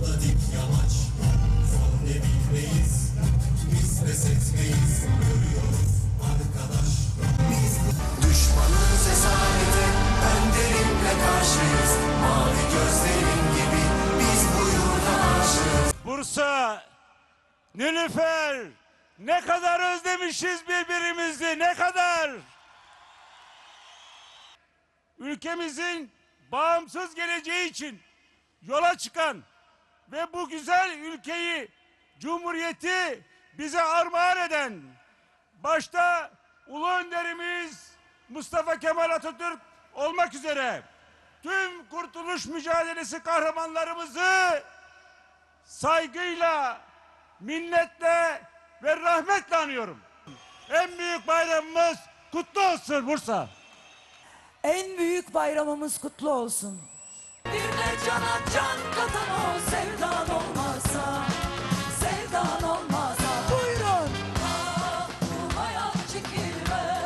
Yolda dik yamaç. Son ne bilmeyiz Biz pes etmeyiz. Görüyoruz arkadaş. Biz düşmanız esarete Önderimle karşıyız. Mavi gözlerin gibi Biz bu yurda aşığız. Bursa Nilüfer ne kadar özlemişiz birbirimizi ne kadar? Ülkemizin bağımsız geleceği için yola çıkan ve bu güzel ülkeyi, cumhuriyeti bize armağan eden, başta Ulu Önderimiz Mustafa Kemal Atatürk olmak üzere tüm kurtuluş mücadelesi kahramanlarımızı saygıyla, minnetle ve rahmetle anıyorum. En büyük bayramımız kutlu olsun Bursa. En büyük bayramımız kutlu olsun. Bir de cana can katan o olmazsa